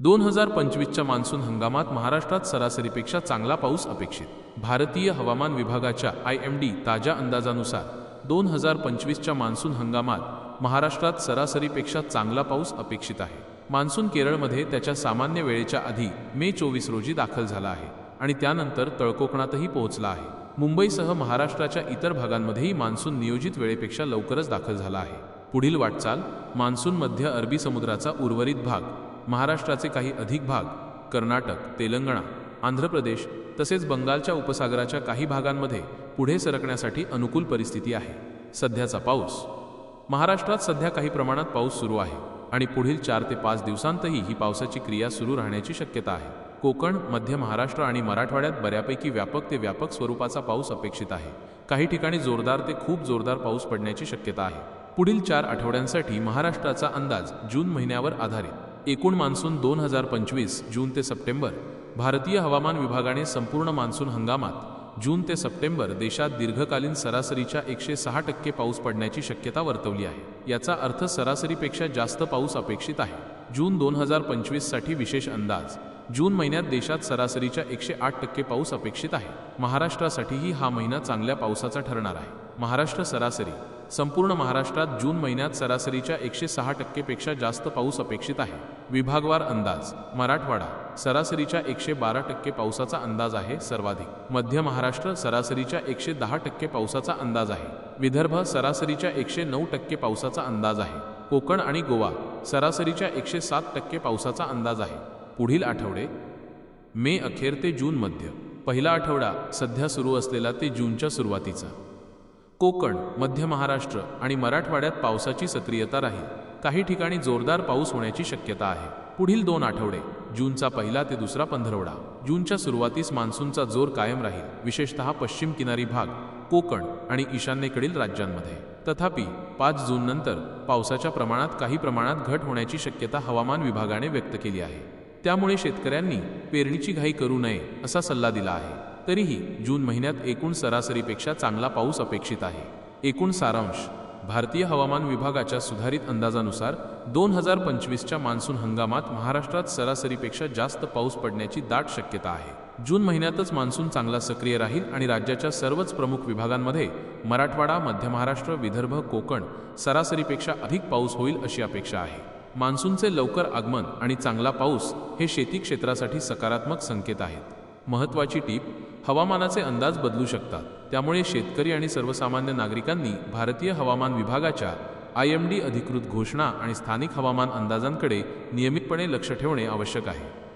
दोन हजार पंचवीसच्या मान्सून हंगामात महाराष्ट्रात सरासरीपेक्षा चांगला पाऊस अपेक्षित. भारतीय हवामान विभागाच्या आय एम डी ताज्या अंदाजानुसार दोन हजार पंचवीसच्या मान्सून हंगामात महाराष्ट्रात सरासरीपेक्षा चांगला पाऊस अपेक्षित आहे. मान्सून केरळमध्ये त्याच्या सामान्य वेळेच्या आधी मे चोवीस रोजी दाखल झाला आहे आणि त्यानंतर तळकोकणातही पोहोचला आहे. मुंबईसह महाराष्ट्राच्या इतर भागांमध्येही मान्सून नियोजित वेळेपेक्षा लवकरच दाखल झाला आहे. पुढील वाटचाल मान्सून मध्य अरबी समुद्राचा उर्वरित भाग महाराष्ट्राचे काही अधिक भाग कर्नाटक तेलंगणा आंध्र प्रदेश तसेच बंगालच्या उपसागराच्या काही भागांमध्ये पुढे सरकण्यासाठी अनुकूल परिस्थिती आहे. सध्याचा पाऊस. महाराष्ट्रात सध्या काही प्रमाणात पाऊस सुरू आहे आणि पुढील चार ते पाच दिवसांतही ही पावसाची क्रिया सुरू राहण्याची शक्यता आहे. कोकण मध्य महाराष्ट्र आणि मराठवाड्यात बऱ्यापैकी व्यापक ते व्यापक स्वरूपाचा पाऊस अपेक्षित आहे. काही ठिकाणी जोरदार ते खूप जोरदार पाऊस पडण्याची शक्यता आहे. पुढील चार आठवड्यांसाठी महाराष्ट्राचा अंदाज जून महिन्यावर आधारित. एकूण मान्सून दोन हजार पंचवीस जून ते सप्टेंबर. भारतीय हवामान विभागाने संपूर्ण मान्सून हंगामात जून ते सप्टेंबर देशात दीर्घकालीन सरासरीच्या एकशे सहा टक्के पाऊस पडण्याची शक्यता वर्तवली आहे. याचा अर्थ सरासरीपेक्षा जास्त पाऊस अपेक्षित आहे. जून दोन हजार पंचवीससाठी विशेष अंदाज. जून महिन्यात देशात सरासरीच्या एकशे आठ टक्के पाऊस अपेक्षित आहे. महाराष्ट्रासाठीही हा महिना चांगल्या पावसाचा ठरणार आहे. महाराष्ट्र सरासरी संपूर्ण महाराष्ट्रात जून महिन्यात सरासरीच्या एकशे सहा टक्केपेक्षा जास्त पाऊस अपेक्षित आहे. विभागवार अंदाज मराठवाडा सरासरीच्या एकशे बारा टक्के पावसाचा अंदाज आहे सर्वाधिक. मध्य महाराष्ट्र सरासरीच्या एकशे दहा टक्के पावसाचा अंदाज आहे. विदर्भ सरासरीच्या एकशे नऊ टक्के पावसाचा अंदाज आहे. कोकण आणि गोवा सरासरीच्या एकशे सात टक्के पावसाचा अंदाज आहे. पुढील आठवडे मे अखेर ते जून मध्य. पहिला आठवडा सध्या सुरू असलेला ते जूनच्या सुरुवातीचा. कोकण मध्य महाराष्ट्र आणि मराठवाड्यात पावसाची सक्रियता राहील. काही ठिकाणी जोरदार पाऊस होण्याची शक्यता आहे. पुढील दोन आठवडे जूनचा पहिला ते दुसरा पंधरवडा. जूनच्या सुरुवातीस मान्सूनचा जोर कायम राहील. विशेषतः पश्चिम किनारी भाग कोकण आणि ईशान्येकडील राज्यांमध्ये. तथापि पाच जूननंतर पावसाच्या प्रमाणात काही प्रमाणात घट होण्याची शक्यता हवामान विभागाने व्यक्त केली आहे. त्यामुळे शेतकऱ्यांनी पेरणीची घाई करू नये असा सल्ला दिला आहे. तरीही जून महिन्यात एकूण सरासरीपेक्षा चांगला पाऊस अपेक्षित आहे. एकूण सारांश भारतीय हवामान विभागाच्या सुधारित अंदाजानुसार दोन हजार पंचवीसच्या मान्सून हंगामात महाराष्ट्रात सरासरीपेक्षा जास्त पाऊस पडण्याची दाट शक्यता आहे. जून महिन्यातच मान्सून चांगला सक्रिय राहील आणि राज्याच्या सर्वच प्रमुख विभागांमध्ये मराठवाडा मध्य महाराष्ट्र विदर्भ कोकण सरासरीपेक्षा अधिक पाऊस होईल अशी अपेक्षा आहे. मान्सूनचे लवकर आगमन आणि चांगला पाऊस हे शेती क्षेत्रासाठी सकारात्मक संकेत आहेत. महत्त्वाची टीप हवामानाचे अंदाज बदलू शकतात. त्यामुळे शेतकरी आणि सर्वसामान्य नागरिकांनी भारतीय हवामान विभागाच्या आय एम डी अधिकृत घोषणा आणि स्थानिक हवामान अंदाजांकडे नियमितपणे लक्ष ठेवणे आवश्यक आहे.